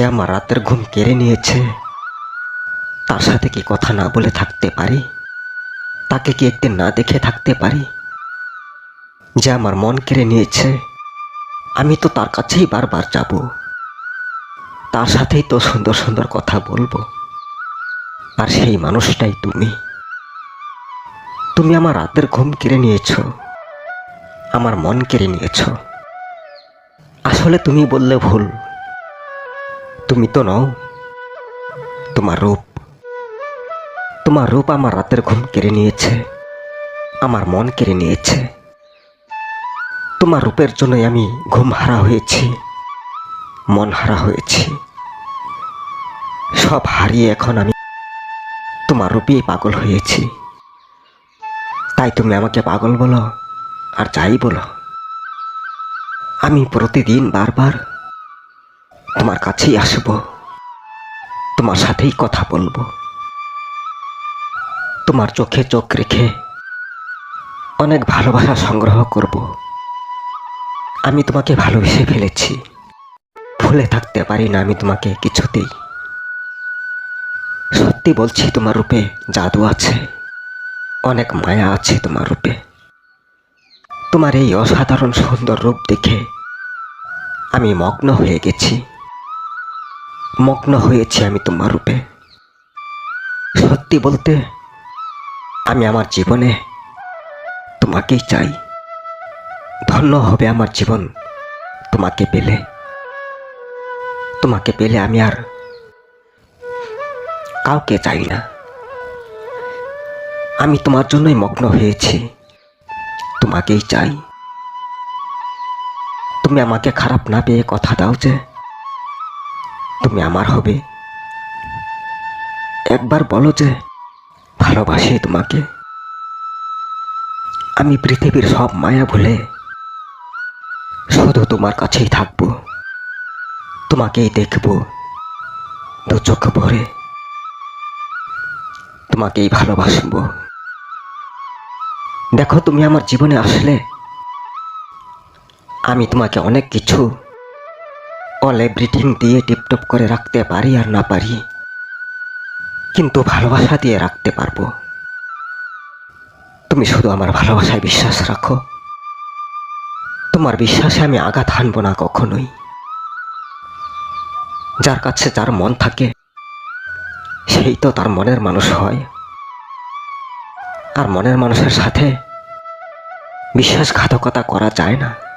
যে আমার রাতের ঘুম কেড়ে নিয়েছে, তার সাথে কি কথা না বলে থাকতে পারি? তাকে কি একদিন না দেখে থাকতে পারি? যে আমার মন কেড়ে নিয়েছে, আমি তো তার কাছেই বারবার যাব। তার সাথেই তো সুন্দর সুন্দর কথা বলব। আর সেই মানুষটাই তুমি। তুমি আমার রাতের ঘুম কেড়ে নিয়েছ, আমার মন কেড়ে নিয়েছ। আসলে তুমি বললে ভুল। তুমি তো নও। তোমার রূপ। তোমার রূপ আমার রাতের ঘুম কেড়ে নিয়েছে। আমার মন কেড়ে নিয়েছে। তোমার রূপের জন্যই আমি ঘুম হারা হয়েছি। মন হারা হয়েছি। সব হারিয়ে এখন আমি তোমার রূপেই পাগল হয়েছি। তাই তুমি আমাকে পাগল বলো, আর যাই বলো। আমি প্রতিদিন বারবার তোমার কাছেই আসব। তোমার সাথেই কথা বলব। তোমার চোখে চোখ রেখে অনেক ভালোবাসা সংগ্রহ করব। আমি তোমাকে ভালোবেসে ফেলেছি। ভুলে থাকতে পারি না আমি তোমাকে কিছুতেই। সত্যি বলছি তোমার রূপে জাদু আছে। অনেক মায়া আছে তোমার রূপে। তোমার এই অসাধারণ সুন্দর রূপ দেখে আমি মগ্ন হয়ে গেছি। মগ্ন হয়েছি আমি তোমার রূপে। সত্যি বলতে, আমি আমার জীবনে তোমাকেই চাই। ধন্য হবে আমার জীবন তোমাকে পেলে। তোমাকে পেলে আমি আর কাউকে চাই না। আমি তোমার জন্যই মগ্ন হয়েছি। তোমাকেই চাই। তুমি আমাকে খারাপ না পেয়ে কথা দাও যে তুমি আমার হবে। একবার বলো যে, ভালোবাসি তোমাকে। আমি পৃথিবীর সব মায়া ভুলে শুধু তোমার কাছেই থাকব। তোমাকেই দেখব দু চোখ ভরে। তোমাকেই ভালোবাসবো। দেখো তুমি আমার জীবনে আসলে আমি তোমাকে অনেক কিছু অল এভরিথিং দিয়ে টিপটপ করে রাখতে পারি আর না পারি। কিন্তু ভালোবাসা দিয়ে রাখতে পারব। তুমি শুধু আমার ভালোবাসায় বিশ্বাস রাখো। তোমার বিশ্বাসে আমি আঘাত হানবো না কখনোই। যার কাছে যার মন থাকে, সেই তো তার মনের মানুষ হয়। আর মনের মানুষের সাথে বিশ্বাসঘাতকতা করা যায় না।